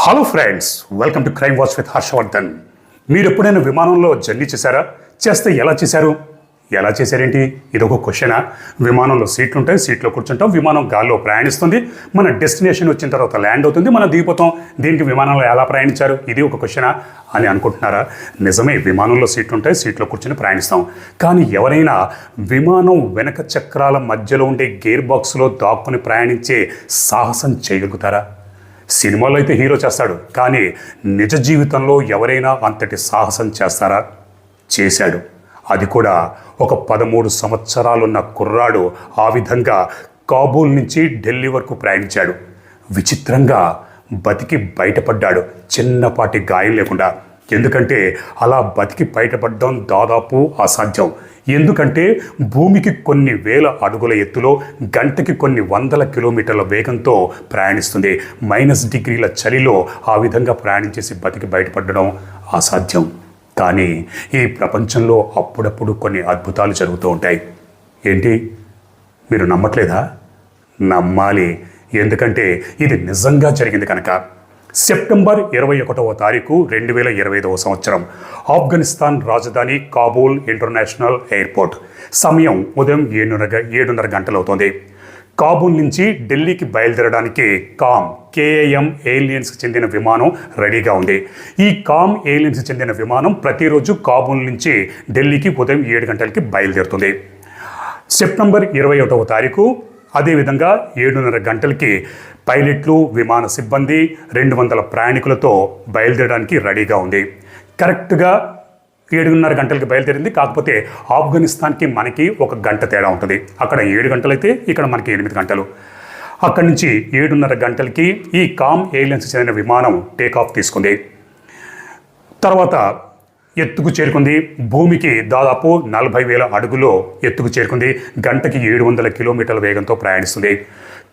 Hello friends welcome to crime watch with Harshavardhan మీరు ఎప్పుడైనా విమానంలో జర్నీ చేశారా? చేస్తే ఎలా చేశారు? ఎలా చేశారేంటి? ఇది ఒక క్వశ్చనా? విమానంలో సీట్లు ఉంటాయి సీట్లో కూర్చుంటాం విమానం గాల్లో ప్రయాణిస్తుంది మన డెస్టినేషన్ వచ్చిన తర్వాత ల్యాండ్ అవుతుంది మనం దిగిపోతాం. దీనికి విమానంలో ఎలా ప్రయాణించారు? ఇది ఒక క్వశ్చనా అని అనుకుంటున్నారా? నిజమే విమానంలో సీట్లు ఉంటాయి సీట్లో కూర్చొని ప్రయాణిస్తాం. కానీ ఎవరైనా విమానం వెనక చక్రాల మధ్యలో ఉండే గేర్ బాక్స్లో దాక్కుని ప్రయాణించే సాహసం చేయగలుగుతారా? సినిమాలో అయితే హీరో చేస్తాడు కానీ నిజ జీవితంలో ఎవరైనా అంతటి సాహసం చేస్తారా? చేశాడు. అది కూడా ఒక పదమూడు సంవత్సరాలున్న కుర్రాడు ఆ విధంగా కాబూల్ నుంచి ఢిల్లీ వరకు ప్రయాణించాడు. విచిత్రంగా బతికి బయటపడ్డాడు. చిన్నపాటి గాయం లేకుండా. ఎందుకంటే అలా బతికి బయటపడడం దాదాపు అసాధ్యం. ఎందుకంటే భూమికి కొన్ని వేల అడుగుల ఎత్తులో గంటకి కొన్ని వందల కిలోమీటర్ల వేగంతో ప్రయాణిస్తుంది. మైనస్ డిగ్రీల చలిలో ఆ విధంగా ప్రయాణించేసి బతికి బయటపడడం అసాధ్యం. కానీ ఈ ప్రపంచంలో అప్పుడప్పుడు కొన్ని అద్భుతాలు జరుగుతూ ఉంటాయి. ఏంటి? మీరు నమ్మట్లేదా? నమ్మాలి. ఎందుకంటే ఇది నిజంగా జరిగింది కనుక. సెప్టెంబర్ ఇరవై ఒకటవ తారీఖు రెండు వేల ఇరవై ఐదవ సంవత్సరం. ఆఫ్ఘనిస్తాన్ రాజధాని కాబూల్ ఇంటర్నేషనల్ ఎయిర్పోర్ట్. సమయం ఉదయం ఏడున్నర ఏడున్నర గంటలవుతోంది. కాబూల్ నుంచి ఢిల్లీకి బయలుదేరడానికి కామ్ కేఏఎం ఎయిర్లైన్స్కి చెందిన విమానం రెడీగా ఉంది. ఈ కామ్ ఎయిర్లైన్స్కి చెందిన విమానం ప్రతిరోజు కాబూల్ నుంచి ఢిల్లీకి ఉదయం ఏడు గంటలకి బయలుదేరుతుంది. సెప్టెంబర్ ఇరవై ఒకటవ తారీఖు అదేవిధంగా ఏడున్నర గంటలకి పైలట్లు విమాన సిబ్బంది రెండు వందల ప్రయాణికులతో బయలుదేరడానికి రెడీగా ఉంది. కరెక్ట్గా ఏడున్నర గంటలకు బయలుదేరింది. కాకపోతే ఆఫ్ఘనిస్తాన్కి మనకి ఒక గంట తేడా ఉంటుంది. అక్కడ ఏడు గంటలైతే ఇక్కడ మనకి ఎనిమిది గంటలు. అక్కడి నుంచి ఏడున్నర గంటలకి ఈ కామ్ ఎయిర్లైన్స్ చెందిన విమానం టేకాఫ్ తీసుకుంది. తర్వాత ఎత్తుకు చేరుకుంది. భూమికి దాదాపు నలభై వేల అడుగులో ఎత్తుకు చేరుకుంది. గంటకి ఏడు వందల కిలోమీటర్ల వేగంతో ప్రయాణిస్తుంది.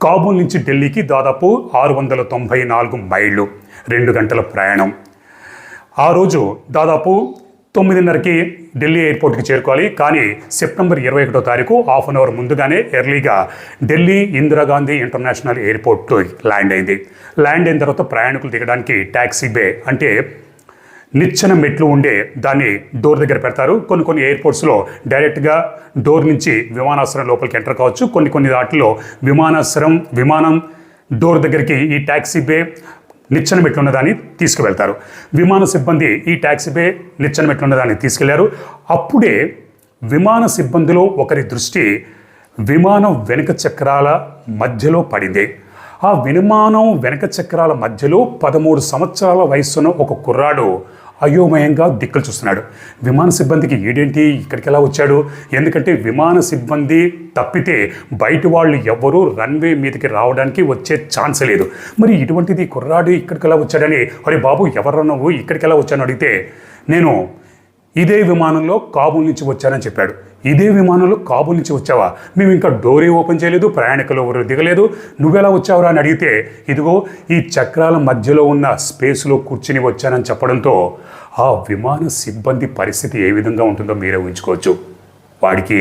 కాబూల్ నుంచి ఢిల్లీకి దాదాపు ఆరు వందల తొంభై నాలుగు మైళ్ళు రెండు గంటల ప్రయాణం. ఆ రోజు దాదాపు తొమ్మిదిన్నరకి ఢిల్లీ ఎయిర్పోర్ట్కి చేరుకోవాలి. కానీ సెప్టెంబర్ ఇరవై ఒకటో తారీఖు హాఫ్ అన్ అవర్ ముందుగానే ఎర్లీగా Delhi Indira Gandhi international airport land అయింది. ల్యాండ్ అయిన తర్వాత ప్రయాణికులు దిగడానికి ట్యాక్సీ బే అంటే నిచ్చెన మెట్లు ఉండే దాన్ని డోర్ దగ్గర పెడతారు. కొన్ని కొన్ని ఎయిర్పోర్ట్స్లో డైరెక్ట్గా డోర్ నుంచి విమానాశ్రయం లోపలికి ఎంటర్ కావచ్చు. కొన్ని కొన్ని వాటిలో విమానాశ్రయం విమానం డోర్ దగ్గరికి ఈ ట్యాక్సీ బే నిచ్చెన మెట్లు ఉన్నదాన్ని తీసుకువెళ్తారు. విమాన సిబ్బంది ఈ ట్యాక్సీ బే నిచ్చెన మెట్లు ఉన్నదాన్ని తీసుకెళ్ళారు. అప్పుడే విమాన సిబ్బందిలో ఒకరి దృష్టి విమానం వెనుక చక్రాల మధ్యలో పడింది. ఆ విమానం వెనక చక్రాల మధ్యలో పదమూడు సంవత్సరాల వయస్సున్న ఒక కుర్రాడు అయోమయంగా దిక్కులు చూస్తున్నాడు. విమాన సిబ్బందికి ఏడేంటి ఇక్కడికి ఎలా వచ్చాడు? ఎందుకంటే విమాన సిబ్బంది తప్పితే బయట వాళ్ళు ఎవ్వరూ రన్వే మీదకి రావడానికి వచ్చే ఛాన్స్ లేదు. మరి ఇటువంటిది కుర్రాడు ఇక్కడికి ఎలా వచ్చాడని? అరే బాబు ఎవరు నువ్వు? ఇక్కడికి ఎలా వచ్చాను అడిగితే నేను ఇదే విమానంలో కాబూల్ నుంచి వచ్చానని చెప్పాడు. ఇదే విమానంలో కాబూల్ నుంచి వచ్చావా? మేము ఇంకా డోరే ఓపెన్ చేయలేదు ప్రయాణికులు ఎవరు దిగలేదు. నువ్వెలా వచ్చావురా అని అడిగితే ఇదిగో ఈ చక్రాల మధ్యలో ఉన్న స్పేస్లో కూర్చుని వచ్చానని చెప్పడంతో ఆ విమాన సిబ్బంది పరిస్థితి ఏ విధంగా ఉంటుందో మీరే ఊహించుకోవచ్చు. వాడికి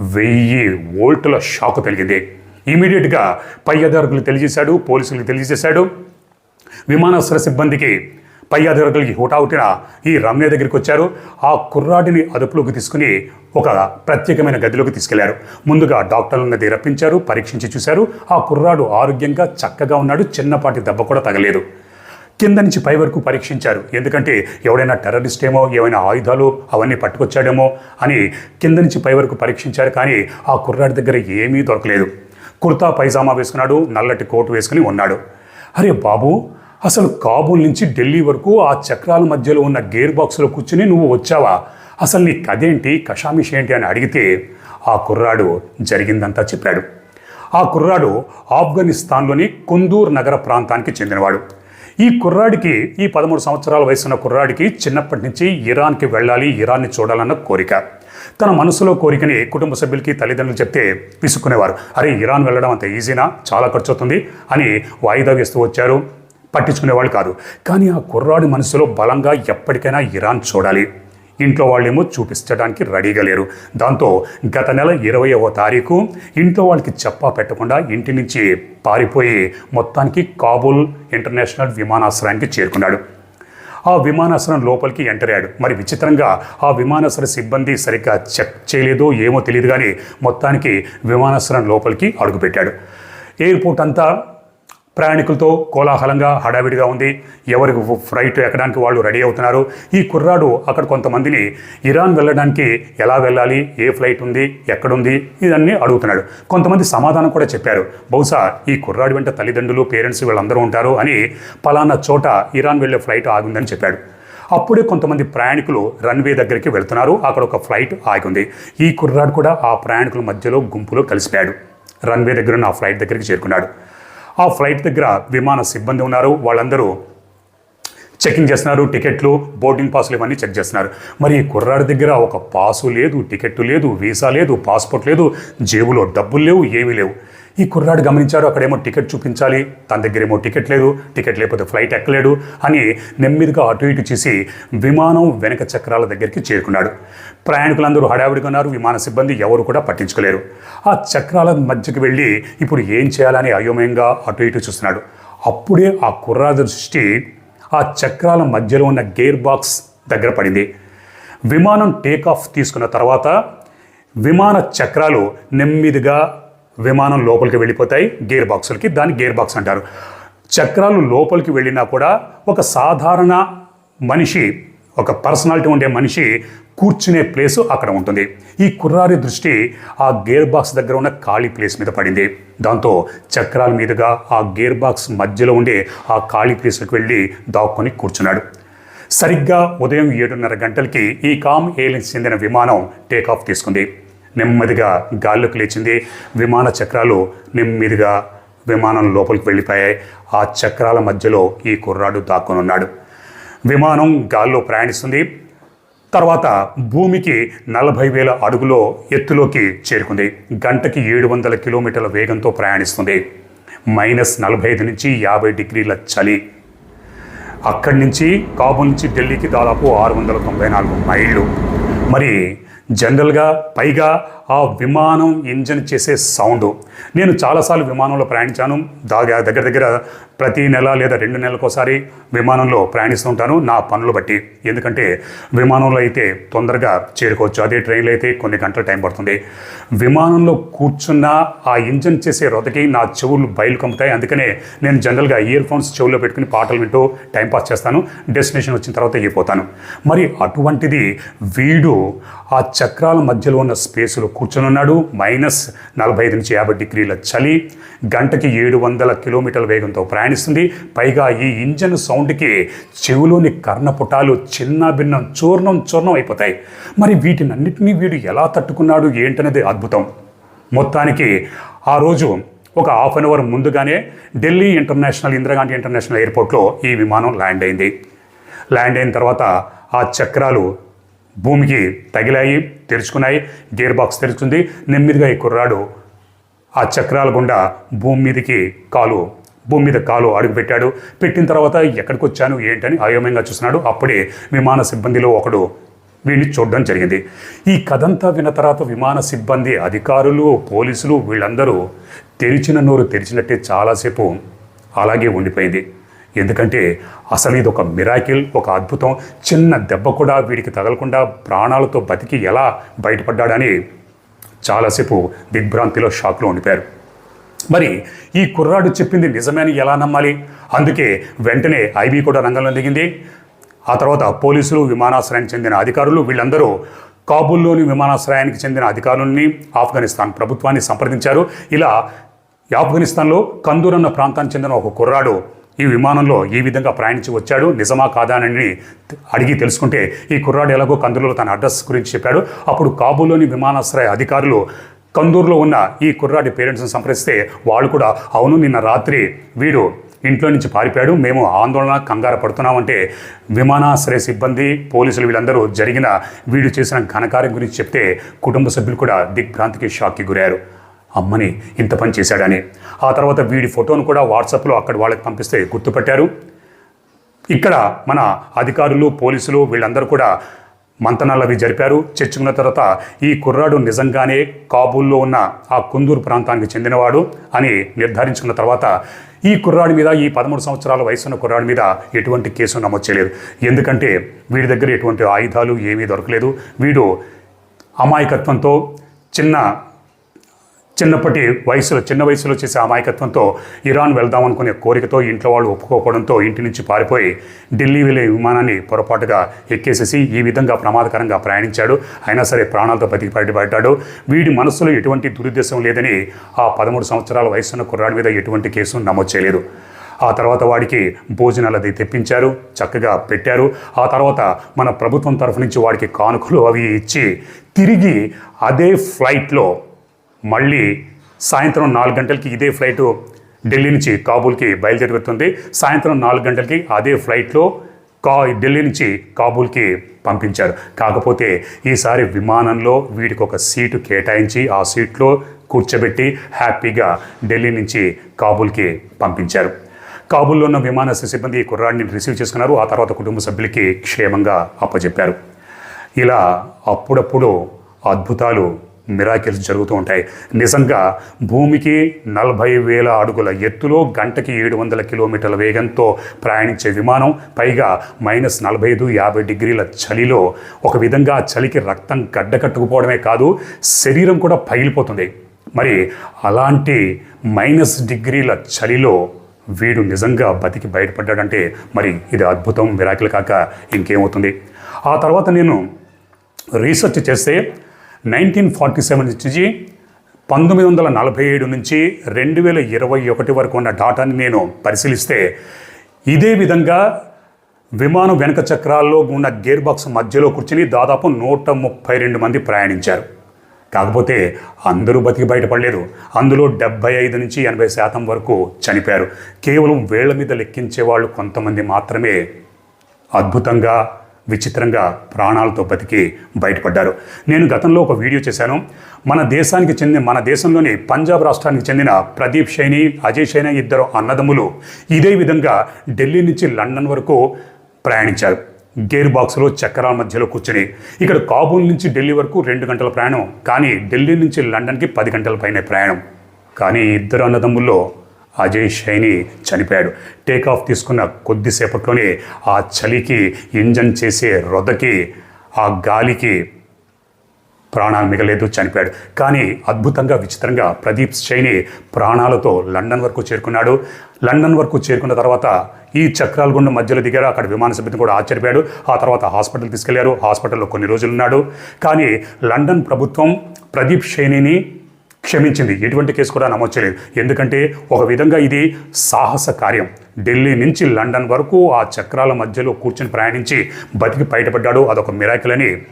వెయ్యి వోల్టుల షాక్ తగిలింది ఇమీడియట్గా పై అధికారులకు తెలియజేశాడు పోలీసులకు తెలియజేశాడు. విమానాశ్రయ సిబ్బందికి పై అధికారులకి హుటాహుటిన ఈ రమ్య దగ్గరికి వచ్చారు. ఆ కుర్రాడిని అదుపులోకి తీసుకుని ఒక ప్రత్యేకమైన గదిలోకి తీసుకెళ్ళారు. ముందుగా డాక్టర్లను రప్పించారు పరీక్షించి చూశారు. ఆ కుర్రాడు ఆరోగ్యంగా చక్కగా ఉన్నాడు. చిన్నపాటి దెబ్బ కూడా తగలేదు. కింద నుంచి పై వరకు పరీక్షించారు. ఎందుకంటే ఎవడైనా టెర్రరిస్ట్ ఏమో ఏమైనా ఆయుధాలు అవన్నీ పట్టుకొచ్చాడేమో అని కింద నుంచి పై వరకు పరీక్షించారు. కానీ ఆ కుర్రాడి దగ్గర ఏమీ దొరకలేదు. కుర్తా పైజామా వేసుకున్నాడు నల్లటి కోటు వేసుకుని ఉన్నాడు. అరే బాబు అసలు కాబూల్ నుంచి ఢిల్లీ వరకు ఆ చక్రాల మధ్యలో ఉన్న గేర్ బాక్స్లో కూర్చుని నువ్వు వచ్చావా? అసలు నీ కథేంటి? కషామిష్ ఏంటి అని అడిగితే ఆ కుర్రాడు జరిగిందంతా చెప్పాడు. ఆ కుర్రాడు ఆఫ్ఘనిస్తాన్లోని కుందూర్ నగర ప్రాంతానికి చెందినవాడు. ఈ కుర్రాడికి ఈ పదమూడు సంవత్సరాల వయసున్న కుర్రాడికి చిన్నప్పటి నుంచి ఇరాన్కి వెళ్ళాలి ఇరాన్ని చూడాలన్న కోరిక. తన మనసులో కోరికని కుటుంబ సభ్యులకి తల్లిదండ్రులు చెప్తే విసుక్కునేవారు. అరే ఇరాన్ వెళ్ళడం అంత ఈజీనా? చాలా ఖర్చు అవుతుంది అని వాయిదా వేస్తూ వచ్చారు. పట్టించుకునేవాళ్ళు కాదు. కానీ ఆ కుర్రాడి మనసులో బలంగా ఎప్పటికైనా ఇరాన్ చూడాలి. ఇంట్లో వాళ్ళేమో చూపించడానికి రెడీగా లేరు. దాంతో గత నెల ఇరవయవ తారీఖు ఇంట్లో వాళ్ళకి చెప్పా పెట్టకుండా ఇంటి నుంచి పారిపోయి మొత్తానికి కాబూల్ ఇంటర్నేషనల్ విమానాశ్రయానికి చేరుకున్నాడు. ఆ విమానాశ్రయం లోపలికి ఎంటర్ అయ్యాడు. మరి విచిత్రంగా ఆ విమానాశ్రయ సిబ్బంది సరిగ్గా చెక్ చేయలేదో ఏమో తెలియదు కానీ మొత్తానికి విమానాశ్రయం లోపలికి అడుగుపెట్టాడు. ఎయిర్పోర్ట్ అంతా ప్రయాణికులతో కోలాహలంగా హడావిడిగా ఉంది. ఎవరికి ఫ్లైట్ ఎక్కడానికి వాళ్ళు రెడీ అవుతున్నారు. ఈ కుర్రాడు అక్కడ కొంతమందిని ఇరాన్ వెళ్ళడానికి ఎలా వెళ్ళాలి ఏ ఫ్లైట్ ఉంది ఎక్కడుంది ఇదన్నీ అడుగుతున్నాడు. కొంతమంది సమాధానం కూడా చెప్పారు. బహుశా ఈ కుర్రాడు వెంట తల్లిదండ్రులు పేరెంట్స్ వీళ్ళందరూ ఉంటారు అని పలానా చోట ఇరాన్ వెళ్ళే ఫ్లైట్ ఆగిందని చెప్పాడు. అప్పుడే కొంతమంది ప్రయాణికులు రన్వే దగ్గరికి వెళ్తున్నారు. అక్కడ ఒక ఫ్లైట్ ఆగింది. ఈ కుర్రాడు కూడా ఆ ప్రయాణికుల మధ్యలో గుంపులో కలిసిపోయాడు. రన్వే దగ్గర ఉన్న ఆ ఫ్లైట్ దగ్గరికి చేరుకున్నాడు. ఆ ఫ్లైట్ దగ్గర విమాన సిబ్బంది ఉన్నారు. వాళ్ళందరూ చెకింగ్ చేస్తున్నారు. టికెట్లు బోర్డింగ్ పాసులు ఇవన్నీ చెక్ చేస్తున్నారు. మరి కుర్రాడి దగ్గర ఒక పాసు లేదు టికెట్ లేదు వీసా లేదు పాస్పోర్ట్ లేదు జేబులో డబ్బులు లేవు ఏమీ లేవు. ఈ కుర్రాడు గమనించారు అక్కడేమో టికెట్ చూపించాలి తన దగ్గర ఏమో టికెట్ లేదు టికెట్ లేకపోతే ఫ్లైట్ ఎక్కలేడు అని నెమ్మదిగా అటు ఇటు చేసి విమానం వెనక చక్రాల దగ్గరికి చేరుకున్నాడు. ప్రయాణికులందరూ హడావిడిగా ఉన్నారు విమాన సిబ్బంది ఎవరు కూడా పట్టించుకోలేరు. ఆ చక్రాల మధ్యకి వెళ్ళి ఇప్పుడు ఏం చేయాలని అయోమయంగా అటు ఇటు చూస్తున్నాడు. అప్పుడే ఆ కుర్రాడు దృష్టి ఆ చక్రాల మధ్యలో ఉన్న గేర్ బాక్స్ దగ్గర పడింది. విమానం టేక్ ఆఫ్ తీసుకున్న తర్వాత విమాన చక్రాలు నెమ్మదిగా విమానం లోపలికి వెళ్ళిపోతాయి గేర్ బాక్సులకి దాన్ని గేర్ బాక్స్ అంటారు. చక్రాలు లోపలికి వెళ్ళినా కూడా ఒక సాధారణ మనిషి ఒక పర్సనాలిటీ ఉండే మనిషి కూర్చునే ప్లేసు అక్కడ ఉంటుంది. ఈ కుర్రారి దృష్టి ఆ గేర్ బాక్స్ దగ్గర ఉన్న ఖాళీ ప్లేస్ మీద పడింది. దాంతో చక్రాల మీదుగా ఆ గేర్ బాక్స్ మధ్యలో ఉండే ఆ ఖాళీ ప్లేస్కి వెళ్ళి దాక్కుని కూర్చున్నాడు. సరిగ్గా ఉదయం ఏడున్నర గంటలకి ఈ కామ్ ఎయిర్లైన్స్ చెందిన విమానం టేకాఫ్ తీసుకుంది. నెమ్మదిగా గాల్లోకి లేచింది. విమాన చక్రాలు నెమ్మదిగా విమానం లోపలికి వెళ్ళిపోయాయి. ఆ చక్రాల మధ్యలో ఈ కుర్రాడు దాక్కునున్నాడు. విమానం గాల్లో ప్రయాణిస్తుంది. తర్వాత భూమికి నలభై వేల అడుగులో ఎత్తులోకి చేరుకుంది. గంటకి ఏడు వందల కిలోమీటర్ల వేగంతో ప్రయాణిస్తుంది. మైనస్ నలభై ఐదు నుంచి యాభై డిగ్రీల చలి. అక్కడి నుంచి కాబూల్ నుంచి ఢిల్లీకి దాదాపు ఆరు వందల తొంభై నాలుగు మైళ్ళు. మరి జనరల్గా పైగా ఆ విమానం ఇంజన్ చేసే సౌండ్. నేను చాలాసార్లు విమానంలో ప్రయాణించాను. దాగా దగ్గర దగ్గర ప్రతి నెల లేదా రెండు నెలలకోసారి విమానంలో ప్రయాణిస్తుంటాను నా పనులు బట్టి. ఎందుకంటే విమానంలో అయితే తొందరగా చేరుకోవచ్చు. అదే ట్రైన్లో అయితే కొన్ని గంటల టైం పడుతుంది. విమానంలో కూర్చున్న ఆ ఇంజన్ చేసే రొదకి నా చెవులు బయలు కమ్ముతాయి. అందుకనే నేను జనరల్గా ఇయర్ ఫోన్స్ చెవుల్లో పెట్టుకుని పాటలు వింటూ టైంపాస్ చేస్తాను. డెస్టినేషన్ వచ్చిన తర్వాత వెళ్ళిపోతాను. మరి అటువంటిది వీడు ఆ చక్రాల మధ్యలో ఉన్న స్పేసులు కూర్చొని ఉన్నాడు. మైనస్ నలభై ఐదు నుంచి యాభై డిగ్రీల చలి. గంటకి ఏడు వందల కిలోమీటర్ల వేగంతో ప్రయాణిస్తుంది. పైగా ఈ ఇంజన్ సౌండ్కి చెవులోని కర్ణపుటాలు చిన్న భిన్నం చూర్ణం చూర్ణం అయిపోతాయి. మరి వీటినన్నింటినీ వీడు ఎలా తట్టుకున్నాడు? ఏంటనేది అద్భుతం. మొత్తానికి ఆ రోజు ఒక హాఫ్ అన్ అవర్ ముందుగానే ఢిల్లీ ఇంటర్నేషనల్ ఇందిరాగాంధీ ఇంటర్నేషనల్ ఎయిర్పోర్ట్లో ఈ విమానం ల్యాండ్ అయింది. ల్యాండ్ అయిన తర్వాత ఆ చక్రాలు భూమికి తగిలాయి తెరుచుకున్నాయి గేర్ బాక్స్ తెరుచుకుంది. నెమ్మదిగా ఈ కుర్రాడు ఆ చక్రాల గుండా భూమి మీదకి కాలు భూమి మీద కాలు అడుగుపెట్టాడు. పెట్టిన తర్వాత ఎక్కడికి వచ్చాను ఏంటని అయోమయంగా చూస్తున్నాడు. అప్పుడే విమాన సిబ్బందిలో ఒకడు వీడిని చూడడం జరిగింది. ఈ కథంతా విన్న తర్వాత విమాన సిబ్బంది అధికారులు పోలీసులు వీళ్ళందరూ తెరిచిన నోరు తెరిచినట్టే చాలాసేపు అలాగే ఉండిపోయింది. ఎందుకంటే అసలు ఇది ఒక మిరాకిల్ ఒక అద్భుతం. చిన్న దెబ్బ కూడా వీడికి తగలకుండా ప్రాణాలతో బతికి ఎలా బయటపడ్డాడని చాలాసేపు దిగ్భ్రాంతిలో షాక్లో ఉండిపోయారు. మరి ఈ కుర్రాడు చెప్పింది నిజమే అని ఎలా నమ్మాలి? అందుకే వెంటనే ఐబీ కూడా రంగంలో దిగింది. ఆ తర్వాత పోలీసులు విమానాశ్రయానికి చెందిన అధికారులు వీళ్ళందరూ కాబూల్లోని విమానాశ్రయానికి చెందిన అధికారులని ఆఫ్ఘనిస్తాన్ ప్రభుత్వాన్ని సంప్రదించారు. ఇలా ఆఫ్ఘనిస్తాన్లో కందూర్ అన్న ప్రాంతానికి చెందిన ఒక కుర్రాడు ఈ విమానంలో ఈ విధంగా ప్రయాణించి వచ్చాడు నిజమా కాదా అని అడిగి తెలుసుకుంటే ఈ కుర్రాడు ఎలాగో కందూరులో తన అడ్రస్ గురించి చెప్పాడు. అప్పుడు కాబూల్లోని విమానాశ్రయ అధికారులు కందూరులో ఉన్న ఈ కుర్రాడి పేరెంట్స్ని సంప్రదిస్తే వాళ్ళు కూడా అవును నిన్న రాత్రి వీడు ఇంట్లో నుంచి పారిపోయాడు మేము ఆందోళన కంగారు పడుతున్నామంటే విమానాశ్రయ సిబ్బంది పోలీసులు వీళ్ళందరూ జరిగిన వీడు చేసిన ఘనకార్యం గురించి చెప్తే కుటుంబ సభ్యులు కూడా దిగ్భ్రాంతికి షాక్కి గురయ్యారు. అమ్మని ఇంత పని చేశాడని. ఆ తర్వాత వీడి ఫోటోను కూడా వాట్సాప్లో అక్కడ వాళ్ళకి పంపిస్తే గుర్తుపట్టారు. ఇక్కడ మన అధికారులు పోలీసులు వీళ్ళందరూ కూడా మంతనాలు అవి జరిపారు చర్చుకున్న తర్వాత ఈ కుర్రాడు నిజంగానే కాబూల్లో ఉన్న ఆ కుందూరు ప్రాంతానికి చెందినవాడు అని నిర్ధారించుకున్న తర్వాత ఈ కుర్రాడి మీద ఈ పదమూడు సంవత్సరాల వయసున్న కుర్రాడి మీద ఎటువంటి కేసు నమోదు చేయలేదు. ఎందుకంటే వీడి దగ్గర ఎటువంటి ఆయుధాలు ఏమీ దొరకలేదు. వీడు అమాయకత్వంతో చిన్న చిన్నప్పటి వయసులో చిన్న వయసులో చేసే అమాయకత్వంతో ఇరాన్ వెళ్దాం అనుకునే కోరికతో ఇంట్లో వాళ్ళు ఒప్పుకోకపోవడంతో ఇంటి నుంచి పారిపోయి ఢిల్లీ వెళ్ళే విమానాన్ని పొరపాటుగా ఎక్కేసేసి ఈ విధంగా ప్రమాదకరంగా ప్రయాణించాడు. అయినా సరే ప్రాణాలతో బతికి బయటపడ్డాడు వీడి మనసులో ఎటువంటి దురుద్దేశం లేదని ఆ పదమూడు సంవత్సరాల వయసున్న కుర్రాడి మీద ఎటువంటి కేసు నమోదు చేయలేదు. ఆ తర్వాత వాడికి భోజనాలు అది తెప్పించారు చక్కగా పెట్టారు. ఆ తర్వాత మన ప్రభుత్వం తరఫు నుంచి వాడికి కానుకలు అవి ఇచ్చి తిరిగి అదే ఫ్లైట్లో మళ్ళీ సాయంత్రం నాలుగు గంటలకి ఇదే ఫ్లైటు ఢిల్లీ నుంచి కాబూల్కి బయలుదేరి వెళ్తుంది సాయంత్రం నాలుగు గంటలకి అదే ఫ్లైట్లో కా ఢిల్లీ నుంచి కాబూల్కి పంపించారు. కాకపోతే ఈసారి విమానంలో వీడికి ఒక సీటు కేటాయించి ఆ సీట్లో కూర్చోబెట్టి హ్యాపీగా ఢిల్లీ నుంచి కాబూల్కి పంపించారు. కాబూల్లో ఉన్న విమానాశ్రయ సిబ్బంది ఈ కుర్రాడిని రిసీవ్ చేసుకున్నారు. ఆ తర్వాత కుటుంబ సభ్యులకి క్షేమంగా అప్పచెప్పారు ఇలా అప్పుడప్పుడు అద్భుతాలు మిరాకిల్స్ జరుగుతూ ఉంటాయి. నిజంగా భూమికి నలభై వేల అడుగుల ఎత్తులో గంటకి ఏడు వందల కిలోమీటర్ల వేగంతో ప్రయాణించే విమానం పైగా మైనస్ నలభై ఐదు యాభై డిగ్రీల చలిలో ఒక విధంగా చలికి రక్తం గడ్డకట్టుకుపోవడమే కాదు శరీరం కూడా పగిలిపోతుంది. మరి అలాంటి మైనస్ డిగ్రీల చలిలో వీడు నిజంగా బతికి బయటపడ్డాడంటే మరి ఇది అద్భుతం మిరాకిల్ కాక ఇంకేమవుతుంది? ఆ తర్వాత నేను రీసెర్చ్ చేస్తే నైన్టీన్ ఫార్టీ సెవెన్ నుంచి పంతొమ్మిది వందల నలభై ఏడు నుంచి రెండు వేల ఇరవై ఒకటి వరకు ఉన్న డాటాని నేను పరిశీలిస్తే ఇదే విధంగా విమానం వెనక చక్రాల్లో ఉన్న గేర్ బాక్స్ మధ్యలో కూర్చుని దాదాపు నూట ముప్పై రెండు మంది ప్రయాణించారు. కాకపోతే అందరూ బతికి బయటపడలేదు. అందులో డెబ్బై ఐదు నుంచి ఎనభై శాతం వరకు చనిపోయారు. కేవలం వేళ్ళ మీద లెక్కించే వాళ్ళు కొంతమంది మాత్రమే అద్భుతంగా విచిత్రంగా ప్రాణాలతో బతికి బయటపడ్డారు. నేను గతంలో ఒక వీడియో చేశాను. మన దేశానికి చెందిన మన దేశంలోని పంజాబ్ రాష్ట్రానికి చెందిన ప్రదీప్ షైని అజయ్ షైని ఇద్దరు అన్నదమ్ములు ఇదే విధంగా ఢిల్లీ నుంచి లండన్ వరకు ప్రయాణించారు. గేర్ బాక్స్లో చక్రాల మధ్యలో కూర్చొని. ఇక్కడ కాబూల్ నుంచి ఢిల్లీ వరకు రెండు గంటల ప్రయాణం. కానీ ఢిల్లీ నుంచి లండన్కి పది గంటల పైన ప్రయాణం. కానీ ఇద్దరు అన్నదమ్ముల్లో అజయ్ షైని చనిపోయాడు. టేక్ ఆఫ్ తీసుకున్న కొద్దిసేపట్లోనే ఆ చలికి ఇంజన్ చేసే రొదకి ఆ గాలికి ప్రాణాలు మిగలేదు చనిపోయాడు. కానీ అద్భుతంగా విచిత్రంగా ప్రదీప్ షైని ప్రాణాలతో లండన్ వరకు చేరుకున్నాడు. లండన్ వరకు చేరుకున్న తర్వాత ఈ చక్రాలగుండ మధ్యలో దిగారు. అక్కడ విమాన సిబ్బంది కూడా ఆశ్చర్యపోయాడు. ఆ తర్వాత హాస్పిటల్ తీసుకెళ్ళారు. హాస్పిటల్లో కొన్ని రోజులు ఉన్నాడు. కానీ లండన్ ప్రభుత్వం ప్రదీప్ షైనిని క్షమించింది. ఎటువంటి కేసు కూడా నమోదు చేయలేదు. ఎందుకంటే ఒక విధంగా ఇది సాహస కార్యం. ఢిల్లీ నుంచి లండన్ వరకు ఆ చక్రాల మధ్యలో కూర్చొని ప్రయాణించి బతికి బయటపడ్డాడు అదొక మిరాకిల్ అని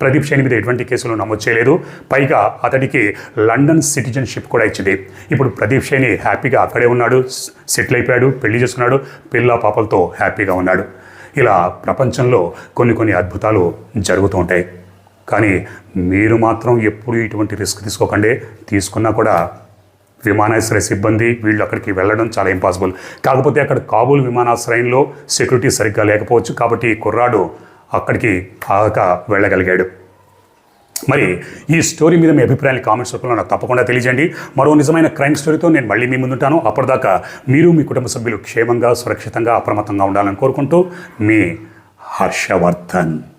ప్రదీప్ షైని మీద ఎటువంటి కేసులు నమోదు చేయలేదు. పైగా అతడికి లండన్ సిటిజన్షిప్ కూడా ఇచ్చింది. ఇప్పుడు ప్రదీప్ షైని హ్యాపీగా అక్కడే ఉన్నాడు సెటిల్ అయిపోయాడు పెళ్ళి చేసుకున్నాడు పిల్ల పాపలతో హ్యాపీగా ఉన్నాడు. ఇలా ప్రపంచంలో కొన్ని కొన్ని అద్భుతాలు జరుగుతూ ఉంటాయి. కానీ మీరు మాత్రం ఎప్పుడు ఇటువంటి రిస్క్ తీసుకోకండి. తీసుకున్నా కూడా విమానాశ్రయ సిబ్బంది వీళ్ళు అక్కడికి వెళ్ళడం చాలా ఇంపాసిబుల్ కాకపోతే అక్కడ కాబూల్ విమానాశ్రయంలో సెక్యూరిటీ సరిగ్గా లేకపోవచ్చు కాబట్టి కుర్రాడు అక్కడికి ఆగక వెళ్ళగలిగాడు. మరి ఈ స్టోరీ మీద మీ అభిప్రాయాన్ని కామెంట్స్ రూపంలో నాకు తప్పకుండా తెలియజేయండి. మరో నిజమైన క్రైమ్ స్టోరీతో నేను మళ్ళీ మీ ముందుంటాను. అప్పటిదాకా మీరు మీ కుటుంబ సభ్యులు క్షేమంగా సురక్షితంగా అప్రమత్తంగా ఉండాలని కోరుకుంటూ మీ హర్షవర్ధన్.